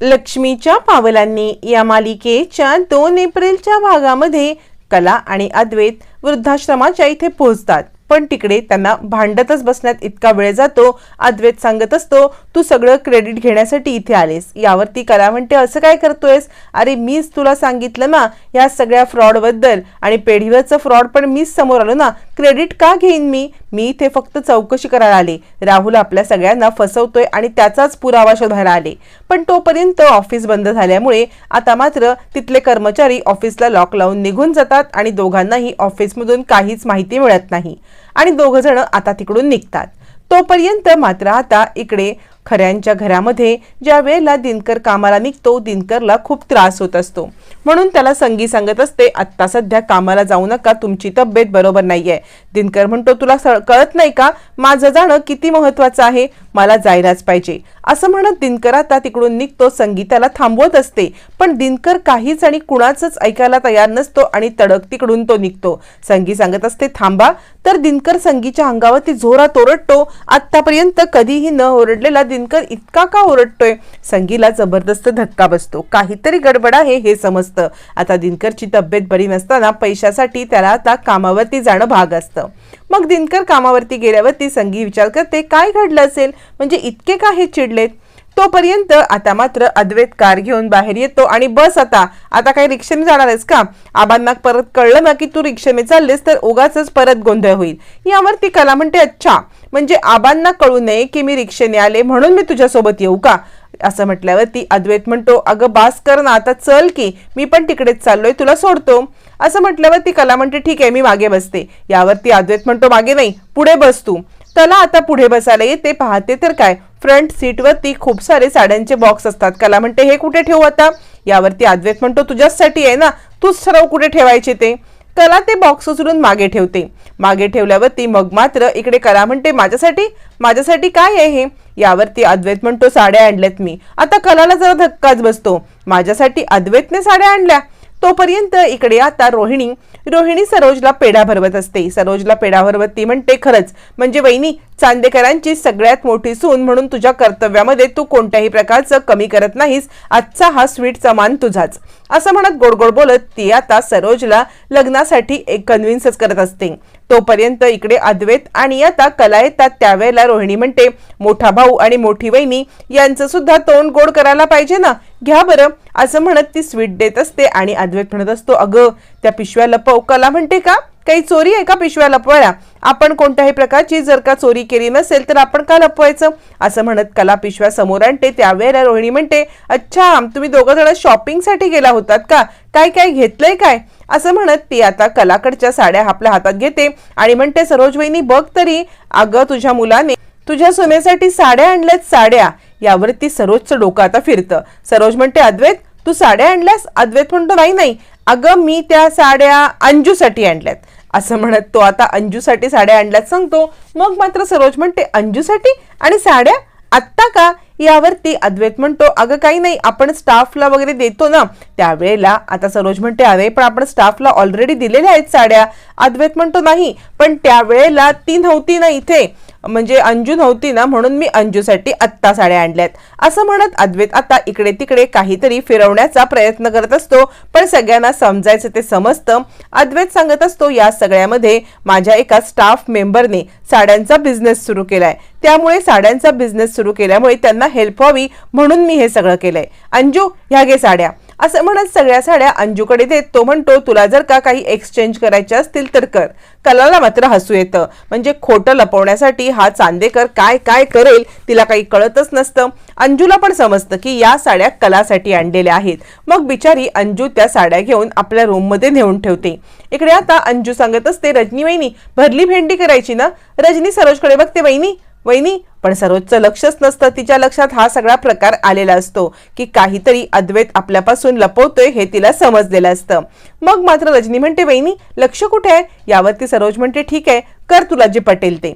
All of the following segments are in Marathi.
लक्ष्मीच्या पावलांनी या मालिकेच्या दोन एप्रिलच्या भागामध्ये कला आणि अद्वैत वृद्धाश्रमाच्या इथे पोहोचतात. पण तिकडे त्यांना भांडतच बसण्यात इतका वेळ जातो अद्वैत सांगत असतो तू सगळं क्रेडिट घेण्यासाठी इथे आलेस. यावरती कला म्हणते असं काय करतोयस? अरे मीच तुला सांगितलं ना या सगळ्या फ्रॉडबद्दल. आणि पेढीवरचं फ्रॉड पण मीच समोर आलो ना. क्रेडिट का घेईन मी? मी इथे फक्त चौकशी करायला आले. राहुल आपल्या सगळ्यांना फसवतोय आणि त्याचाच पुरावा शोधायला आले. पण तोपर्यंत ऑफिस बंद झाल्यामुळे आता मात्र तिथले कर्मचारी ऑफिसला लॉक लावून निघून जातात आणि दोघांनाही ऑफिसमधून काहीच माहिती मिळत नाही. आणि दोघ जण आता तिकडून निघतात. तोपर्यंत मात्र आता इकडे खऱ्यांच्या घरामध्ये ज्या वेळेला दिनकर कामाला निघतो दिनकरला खूप त्रास होत असतो. म्हणून त्याला संगी सांगत असते आत्ता सध्या कामाला जाऊ नका तुमची तब्येत बरोबर नाहीये. दिनकर म्हणतो तुला स- कळत नाही का? माझं जाणं किती महत्वाचं आहे? मला जायलाच पाहिजे. असं म्हणत दिनकर आता तिकडून निघतो संगीताला थांबवत असते. पण दिनकर काहीच आणि कुणाचंच ऐकायला तयार नसतो आणि तडक तिकडून तो निघतो. संगी सांगत असते थांबा. तर दिनकर संगीच्या अंगावरती जोरात ओरडतो आतापर्यंत कधीही न ओरडलेला दिनकर इतका का ओरडतोय? संगीला जबरदस्त धक्का बसतो. काहीतरी गडबड आहे हे समजतं. आता दिनकरची तब्येत बरी नसताना पैशासाठी त्याला आता कामावरती जाणं भाग असतं. मग दिनकर कामावरती गेल्यावरती संगी विचार करते काय घडलं असेल? म्हणजे इतके का हे चिडलेत? तोपर्यंत आता मात्र अद्वैत कार घेऊन बाहेर येतो आणि बस आता आता काही रिक्षेने जाणार आहेस का? आबांना परत कळलं ना की तू रिक्षेने चाललेस तर उगाच परत गोंधळ होईल. यावर ती कला म्हणते अच्छा म्हणजे आबांना कळू नये की मी रिक्षेने आले म्हणून मी तुझ्यासोबत येऊ का? असं म्हटल्यावर ती अद्वैत म्हणतो अगं बास कर ना आता चल की मी पण तिकडेच चाललोय तुला सोडतो. असं म्हटल्यावर ती कला म्हणते ठीक आहे मी मागे बसते. यावरती अद्वैत म्हणतो मागे नाही पुढे बस तू. त्याला आता पुढे बसायला येते पाहते तर काय फ्रंट सीटवरती खूप सारे साड्यांचे बॉक्स असतात. कला म्हणते हे कुठे ठेवू आता? यावरती अद्वैत म्हणतो तुझ्याचसाठी आहे ना तूच ठरव कुठे ठेवायचे ते. कला ते बॉक्स उचलून मागे ठेवते. मागे ठेवल्यावरती मग मात्र इकडे कला म्हणते माझ्यासाठी? माझ्यासाठी काय आहे हे? यावरती अद्वैत म्हणतो साड्या आणल्यात मी. आता कलाला जरा धक्काच बसतो. माझ्यासाठी अद्वैतने साड्या आणल्या. तोपर्यंत इकडे आता रोहिणी रोहिणी सरोजला पेढा भरवत असते. सरोजला पेढा भरवत ती म्हणते खरंच. म्हणजे वहिनी चांदेकरांची सगळ्यात मोठी सून म्हणून तुझ्या कर्तव्यामध्ये तू कोणत्याही प्रकारचं कमी करत नाहीस. आजचा हा स्वीटचा मान तुझाच. असं म्हणत गोड गोड बोलत ती आता सरोजला लग्नासाठी एक कन्व्हिन्सच करत असते. तोपर्यंत इकडे अद्वैत आणि आता कला येतात. त्यावेळेला रोहिणी म्हणते मोठा भाऊ आणि मोठी वहिनी यांचं सुद्धा तोंड गोड करायला पाहिजे ना? घ्या बरं. असं म्हणत ती स्वीट देत असते आणि अद्वैत म्हणत असतो अगं त्या पिशव्या लपव. कला म्हणते का? काही चोरी आहे का पिशव्या लपवायला? आपण कोणत्याही प्रकारची जर का चोरी केली नसेल तर आपण का लपवायचं? असं म्हणत कला पिशव्या समोर आणते. त्यावेळेला रोहिणी म्हणते अच्छा तुम्ही दोघं जण शॉपिंगसाठी गेला होतात का? काय काय घेतलंय काय? असं म्हणत ती आता कलाकडच्या साड्या आपल्या हातात घेते आणि म्हणते सरोज वहिनी बघ तरी. अगं तुझ्या मुलाने तुझ्या सुनेसाठी साड्या आणल्यात साड्या. यावरती सरोजचं डोकं आता फिरतं. सरोज म्हणते अद्वैत तू साड्या आणल्यास? अद्वैत म्हणतो नाही नाही. अगं मी त्या साड्या अंजूसाठी आणल्यात. असं म्हणत तो आता अंजूसाठी साड्या आणल्यात सांगतो. मग मात्र सरोज म्हणते अंजूसाठी? आणि साड्या? आत्ता का? यावरती अद्वैत म्हणतो अगं काही नाही आपण स्टाफला वगैरे देतो ना. त्यावेळेला आता सरोज म्हणते अरे पण आपण स्टाफला ऑलरेडी दिलेल्या आहेत साड्या. अद्वैत म्हणतो नाही पण त्यावेळेला ती नव्हती ना इथे. म्हणजे अंजू नव्हती ना म्हणून मी अंजूसाठी आत्ता साड्या आणल्यात. असं म्हणत अद्वैत आता इकडे तिकडे काहीतरी फिरवण्याचा प्रयत्न करत असतो पण सगळ्यांना समजायचं ते समजतं. अद्वैत सांगत असतो या सगळ्यामध्ये माझ्या एका स्टाफ मेंबरने साड्यांचा बिझनेस सुरू केलाय. त्यामुळे साड्यांचा बिझनेस सुरू केल्यामुळे त्यांना हेल्प व्हावी म्हणून मी हे सगळं केलंय. अंजू ह्या घे साड्या. असं म्हणत सगळ्या साड्या अंजूकडे देत तो म्हणतो तुला जर का काही एक्सचेंज करायच्या असतील तर कर. कलाला मात्र हसू येतं. म्हणजे खोटं लपवण्यासाठी हा चांदेकर काय काय करेल तिला काही कळतच नसतं. अंजूला पण समजतं की या साड्या कलासाठी आणलेल्या आहेत. मग बिचारी अंजू त्या साड्या घेऊन आपल्या रूममध्ये नेऊन ठेवते. इकडे आता अंजू सांगत असते रजनी वहिनी भरली भेंडी करायची ना? रजनी सरोजकडे बघते वहिनी. वहिनी पण सरोजचं लक्षच नसतं तिच्या लक्षात हा सगळा प्रकार आलेला असतो की काहीतरी अद्वैत आपल्यापासून लपवतोय हे तिला समजलेलं असतं. मग मात्र रजनी म्हणते वहिनी लक्ष कुठे आहे? यावरती सरोज म्हणते ठीक आहे कर तुला जे पटेल ते.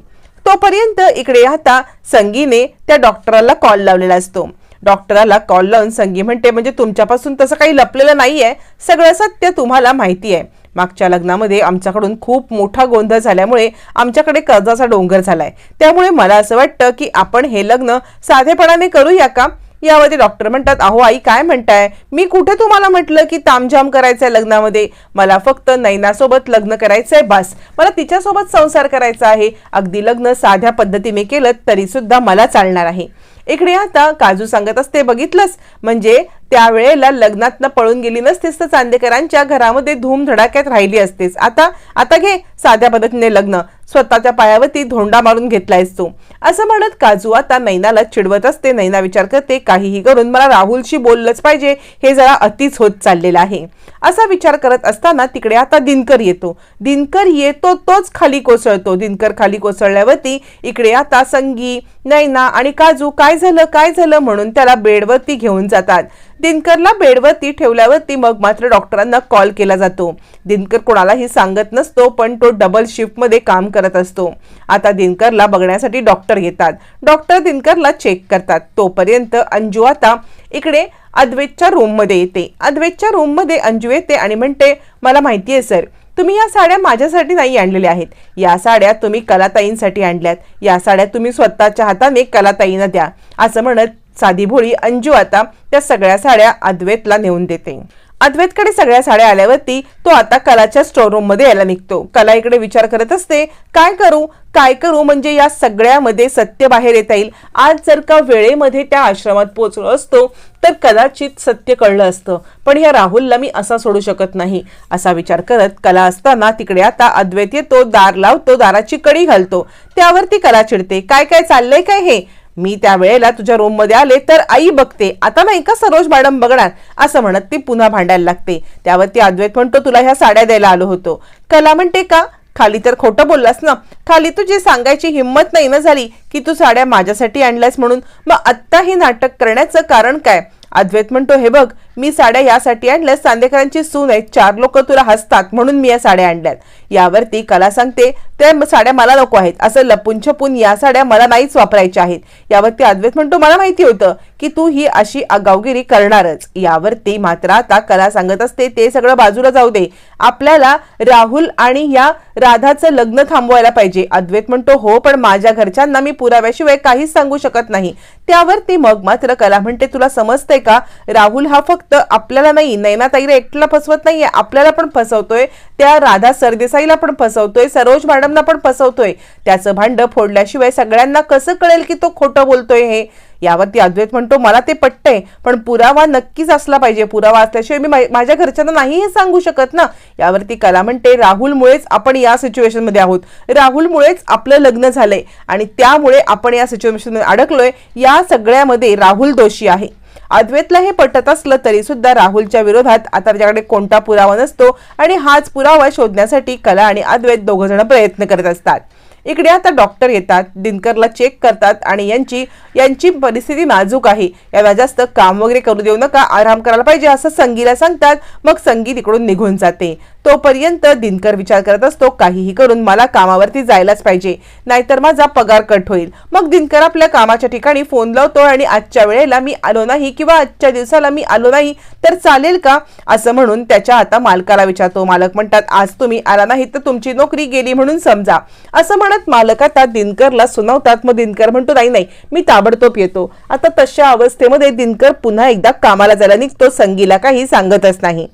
तोपर्यंत इकडे आता संगीने त्या डॉक्टराला कॉल लावलेला असतो. डॉक्टराला कॉल लावून संगी म्हणते म्हणजे तुमच्यापासून तसं काही लपलेलं नाहीये. सगळं सत्य तुम्हाला माहिती आहे. मागच्या लग्नामध्ये आमच्याकडून खूप मोठा गोंधळ झाल्यामुळे आमच्याकडे कर्जाचा डोंगर झालाय. त्यामुळे मला असं वाटतं की आपण हे लग्न साधेपणाने करूया का? यावरती डॉक्टर म्हणतात अहो आई काय म्हणताय? मी कुठे तुम्हाला म्हटलं की तामझाम करायचंय लग्नामध्ये? मला फक्त नैनासोबत लग्न करायचंय बस. मला तिच्यासोबत संसार करायचा आहे. अगदी लग्न साध्या पद्धतीने केलं तरी सुद्धा मला चालणार आहे. इकडे आता काजू सांगत असते बघितलंस? म्हणजे त्यावेळेला लग्नातनं पळून गेली नसतेस तर चांदेकरांच्या घरामध्ये धूम धडाक्यात राहिली असतेस. आता आता घे साध्या पद्धतीने लग्न. स्वतःच्या पायावरती धोंडा मारून घेतलायस तू. असं म्हणत काजू आता नैनाला चिडवत असते. नैना विचार करते काहीही करून मला राहुलशी बोललंच पाहिजे. हे जरा अतिच होत चाललेलं आहे. असा विचार करत असताना तिकडे आता दिनकर येतो. दिनकर येतो तोच खाली कोसळतो. दिनकर खाली कोसळल्यावरती इकडे आता संगी नैना आणि काजू काय झालं? काय झालं? म्हणून त्याला बेडवरती घेऊन जातात. दिनकरला बेडवरती ठेवल्यावरती मग मात्र डॉक्टरांना कॉल केला जातो. दिनकर कोणालाही सांगत नसतो पण तो डबल शिफ्टमध्ये काम करत असतो. आता दिनकरला बघण्यासाठी डॉक्टर येतात. डॉक्टर दिनकरला चेक करतात. तोपर्यंत अंजू आता इकडे अद्वेतच्या रूममध्ये येते. अद्वेतच्या रूममध्ये अंजू येते आणि म्हणते मला माहिती आहे सर तुम्ही या साड्या माझ्यासाठी नाही आणलेल्या आहेत. या साड्या तुम्ही कलाताईंसाठी आणल्यात. या साड्या तुम्ही स्वतःच्या हाताने कलाताईंना द्या. असं म्हणत साधी भोळी अंजू आता त्या सगळ्या साड्या अद्वैतला नेऊन देते. अद्वैतकडे सगळ्या साड्या आल्यावरती तो आता कलाच्या स्टोअरूममध्ये यायला निघतो. कला इकडे विचार करत असते काय करू? काय करू? म्हणजे या सगळ्यामध्ये सत्य बाहेर येता येईल. आज जर का वेळेमध्ये त्या आश्रमात पोहोचलो असतो तर कदाचित सत्य कळलं असतं. पण या राहुलला मी असा सोडू शकत नाही असा विचार करत कला असताना तिकडे आता अद्वैत येतो दार लावतो दाराची कडी घालतो. त्यावरती कला चिडते काय काय चाललंय काय हे? मी त्या वेळेला तुझ्या रूममध्ये आले तर आई बघते. आता नाही का सरोज मॅडम बघणार? असं म्हणत ती पुन्हा भांडायला लागते. त्यावरती अद्वैत म्हणतो तुला ह्या साड्या द्यायला आलो होतो. कला म्हणते का? खाली तर खोटं बोललास ना. खाली तुझी सांगायची हिंमत नाही ना झाली की तू साड्या माझ्यासाठी आणल्यास म्हणून. मग आत्ता हे नाटक करण्याचं कारण काय? अद्वैत म्हणतो हे बघ मी साड्या यासाठी आणल्यास चांदेकरांची सून आहेत चार लोक तुला हसतात म्हणून मी या साड्या आणल्यात. यावरती कला सांगते त्या साड्या मला नको आहेत. असं लपून छपून या साड्या मला नाहीच वापरायच्या आहेत. यावरती अद्वैत म्हणतो मला माहिती होतं की तू ही अशी आगावगिरी करणारच. यावरती मात्र आता कला सांगत असते ते सगळं बाजूला जाऊ दे. आपल्याला राहुल आणि या राधाचं लग्न थांबवायला पाहिजे. अद्वैत म्हणतो हो पण माझ्या घरच्यांना मी पुराव्याशिवाय काहीच सांगू शकत नाही. त्यावरती मग मात्र कला म्हणते तुला समजतंय का? राहुल हा फक्त आपल्याला नाही नैनाताईला एकट्याला फसवत नाहीये. आपल्याला पण फसवतोय त्या राधा सरदेसाईला पण फसवतोय सरोज मॅडमना पण फसवतोय. त्याचं भांड फोडल्याशिवाय सगळ्यांना कसं कळेल की तो खोटं बोलतोय हे? यावरती अद्वैत म्हणतो मला ते पटतंय पण पुरावा नक्कीच असला पाहिजे. पुरावा असल्याशिवाय मी मा- माझ्या घरच्यांना नाही हे सांगू शकत ना. यावरती कला म्हणते राहुलमुळेच आपण या सिच्युएशनमध्ये आहोत. राहुलमुळेच आपलं लग्न झालंय आणि त्यामुळे आपण या सिच्युएशनमध्ये अडकलोय. या सगळ्यामध्ये राहुल दोषी आहे. अद्वैतला हे पटत असलं तरी सुद्धा राहुलच्या विरोधात आता त्याच्याकडे कोणता पुरावा नसतो आणि हाच पुरावा शोधण्यासाठी कला आणि अद्वैत दोघ जण प्रयत्न करत असतात. इकडे आता डॉक्टर येतात दिनकरला चेक करतात आणि यांची यांची परिस्थिती नाजूक आहे. याला जास्त काम वगैरे करू देऊ नका आराम करायला पाहिजे असं संगीला सांगतात. मग संगी तिकडून निघून जाते. तोपर्यंत दिनकर विचार करत असतो काहीही करून मला कामावरती जायलाच पाहिजे नाहीतर माझा पगार कट होईल. मग दिनकर आपल्या कामाच्या ठिकाणी फोन लावतो आणि आजच्या वेळेला मी आलो नाही किंवा आजच्या दिवसाला मी आलो नाही तर चालेल का? असं म्हणून त्याच्या आता मालकाला विचारतो. मालक म्हणतात आज तुम्ही आला नाही तर तुमची नोकरी गेली म्हणून समजा. असं म्हणत मालक आता दिनकरला सुनावतात. मग दिनकर म्हणतो नाही नाही मी ताबडतोब येतो. आता तशा अवस्थेमध्ये दिनकर पुन्हा एकदा कामाला जायला निघतो. संगीला काही सांगतच नाही.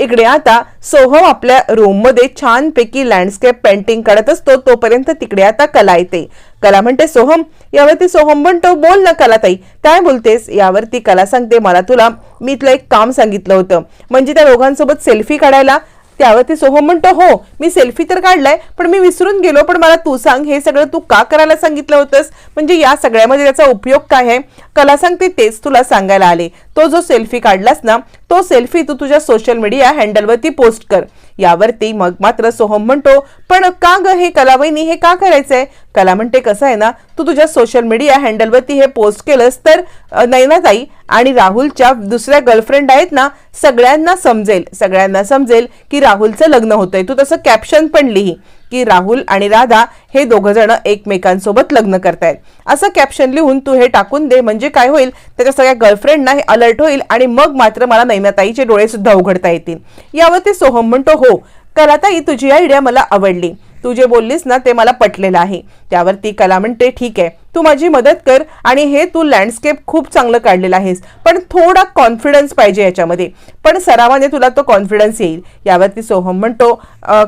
इकडे आता सोहम आपल्या रूममध्ये छानपैकी लँडस्केप पेंटिंग करत असतो. तोपर्यंत तिकडे आता कला येते. कला म्हणते सोहम यावरती सोहम म्हणतो बोल ना कलाताई काय बोलतेस? यावरती कला सांगते. मला तुला मी तुला एक काम सांगितलं होतं. म्हणजे त्या दोघांसोबत सेल्फी काढायला त्यावरती सोहम हो म्हणतो हो मी सेल्फी तर काढलाय पण मी विसरून गेलो पण मला तू सांग हे सगळं तू का करायला सांगितलं होतंस? म्हणजे या सगळ्यामध्ये त्याचा उपयोग काय आहे? कला सांगते तेच तुला सांगायला आले. तो जो सेल्फी काढलास ना तो सेल्फी तू तुझ्या सोशल मीडिया हँडलवरती पोस्ट कर. यावरती मग मात्र सोहम म्हणतो पण का ग हे कलावैनी हे का करायचंय कला म्हणते कसं आहे ना तू तुझ्या सोशल मीडिया हँडलवरती हे पोस्ट केलंस तर नैनाताई आणि राहुलच्या दुसऱ्या गर्लफ्रेंड आहेत ना सगळ्यांना समजेल. सगळ्यांना समजेल की राहुलचं लग्न होतंय. तू तसं कॅप्शन पण लिही. की राहुल आणि राधा हे दोघं जण एकमेकांसोबत लग्न करतायत. असं कॅप्शन लिहून तू हे टाकून दे म्हणजे काय होईल? त्याच्या सगळ्या गर्लफ्रेंडना हे अलर्ट होईल आणि मग मात्र मला नैनाताईचे डोळे सुद्धा उघडता येतील. यावरती सोहम म्हणतो हो कलाताई तुझी आयडिया मला आवडली. तू जे बोललीस ना ते मला पटलेलं आहे. त्यावरती कला म्हणते ठीक आहे तू माझी मदत कर आणि हे तू लँडस्केप खूप चांगलं काढलेलं आहेस. पण थोडा कॉन्फिडन्स पाहिजे याच्यामध्ये. पण सरावाने तुला तो कॉन्फिडन्स येईल. यावरती सोहम म्हणतो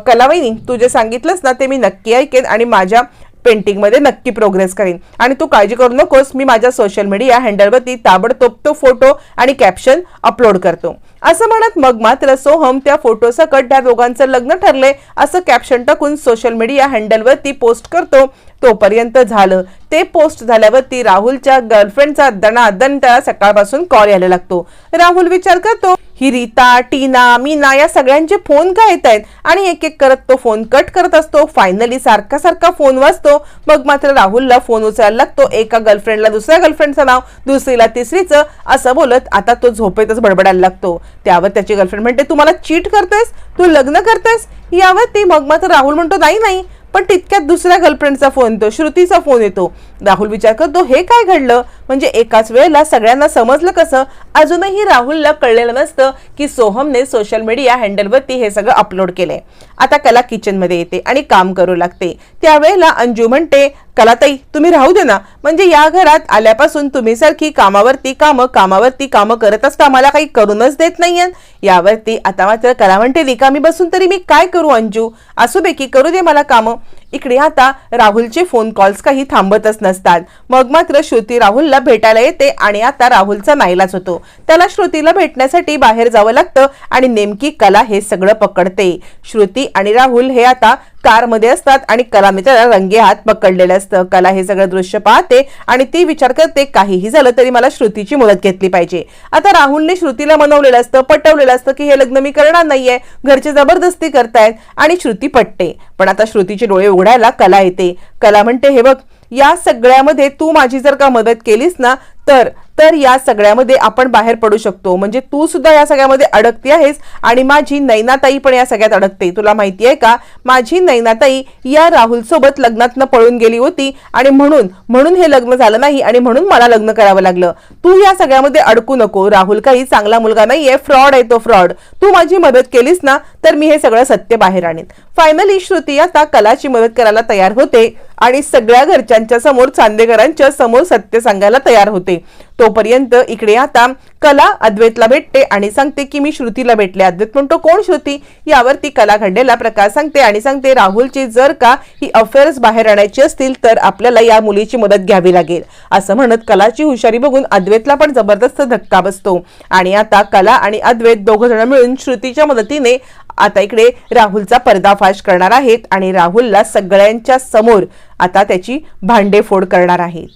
कलावाईनी तू जे सांगितलंस ना ते मी नक्की ऐकेन आणि माझ्या पेंटिंगमध्ये नक्की प्रोग्रेस करेन. आणि तू काळजी करू नकोस मी माझ्या सोशल मीडिया हँडलवरती ताबडतोब तो फोटो आणि कॅप्शन अपलोड करतो. असं म्हणत मग मात्र सोहम त्या फोटोसकट त्या दोघांचं लग्न ठरले असं कॅप्शन टाकून सोशल मीडिया हँडलवरती पोस्ट करतो. तोपर्यंत झालं. ते पोस्ट झाल्यावरती राहुलच्या गर्लफ्रेंडचा दणादण त्याला सकाळपासून कॉल यायला लागतो. राहुल विचार करतो ही रीता टीना मीना या सगळ्यांचे फोन का येत आहेत आणि एक एक करत तो फोन कट करत असतो. फायनली सारखा सारखा फोन वाजतो. मग मात्र राहुलला फोन उचलायला लागतो. एका गर्लफ्रेंडला दुसऱ्या गर्लफ्रेंडचं नाव दुसरीला तिसरीचं असं बोलत आता तो झोपेतच बडबडायला लागतो. त्यावर त्याची गर्लफ्रेंड म्हणते तू मला चीट करतेस तू लग्न करतेस यावर ती मग मात्र राहुल म्हणतो नाही नाही. पण तितक्यात दुसऱ्या गर्लफ्रेंडचा फोन येतो श्रुतीचा फोन येतो. राहुल विचार करतो हे काय घडलं? म्हणजे एकाच वेळेला सगळ्यांना समजलं कसं? अजूनही राहुलला कळलेलं नसतं की सोहमने सोशल मीडिया हँडलवरती हे सगळं अपलोड केलंय. आता कला किचनमध्ये येते आणि काम करू लागते. त्यावेळेला अंजू म्हणते कलाताई तुम्ही राहू दे ना. म्हणजे या घरात आल्यापासून तुम्ही सारखी कामावरती कामं कामावरती कामं करत असता मला काही करूनच देत नाहीये यावरती आता मात्र कला म्हणते रिकामी बसून तरी मी काय करू अंजू? असू बेकी की करू दे मला कामं. इकडे आता राहुलचे फोन कॉल्स काही थांबतच नसतात. मग मात्र श्रुती राहुलला भेटायला येते आणि आता राहुलचा नाईलाज होतो. त्याला श्रुतीला भेटण्यासाठी बाहेर जावं लागतं आणि नेमकी कला हे सगळं पकडते. श्रुती आणि राहुल हे आता कारमध्ये असतात आणि कलाने त्याला रंगे हात पकडलेलं असतं. कला हे सगळं दृश्य पाहते आणि ती विचार करते काहीही झालं तरी मला श्रुतीची मदत घेतली पाहिजे. आता राहुलने श्रुतीला मनवलेलं असतं पटवलेलं असतं की हे लग्न मी करणार नाहीये घरचे जबरदस्ती करतायत आणि श्रुती पटते. पण आता श्रुतीचे डोळे उघडायला कला येते. कला म्हणते हे बघ या सगळ्यामध्ये तू माझी जर का मदत केलीस ना तर तर या सगळ्यामध्ये आपण बाहेर पडू शकतो. म्हणजे तू सुद्धा या सगळ्यामध्ये अडकती आहेस आणि माझी नैनाताई पण या सगळ्यात अडकते. तुला माहिती आहे का? माझी नैनाताई या राहुल सोबत लग्नातनं पळून गेली होती आणि म्हणून म्हणून हे लग्न झालं नाही आणि म्हणून मला लग्न करावं लागलं. तू या सगळ्यामध्ये अडकू नको. राहुल काही चांगला मुलगा नाहीये. फ्रॉड आहे तो फ्रॉड तू माझी मदत केलीस ना तर मी हे सगळं सत्य बाहेर आणेन. फायनली श्रुती आता कलाची मदत करायला तयार होते आणि सगळ्या घरच्यांच्या समोर चांदेकरांच्या समोर सत्य सांगायला तयार होते. होते. तोपर्यंत इकडे आता कला अद्वैतला भेटते आणि सांगते की मी श्रुतीला भेटले. अद्वैत म्हणतो कोण श्रुती? यावरती कला घडलेला प्रकार सांगते आणि सांगते राहुलची जर का ही अफेअर्स बाहेर आणायची असतील तर आपल्याला या मुलीची मदत घ्यावी लागेल. असं म्हणत कलाची हुशारी बघून अद्वैतला पण जबरदस्त धक्का बसतो. आणि आता कला आणि अद्वैत दोघ जण मिळून श्रुतीच्या मदतीने आता इकडे राहुलचा पर्दाफाश करणार आहेत आणि राहुलला सगळ्यांच्या समोर आता त्याची भांडेफोड करणार आहेत.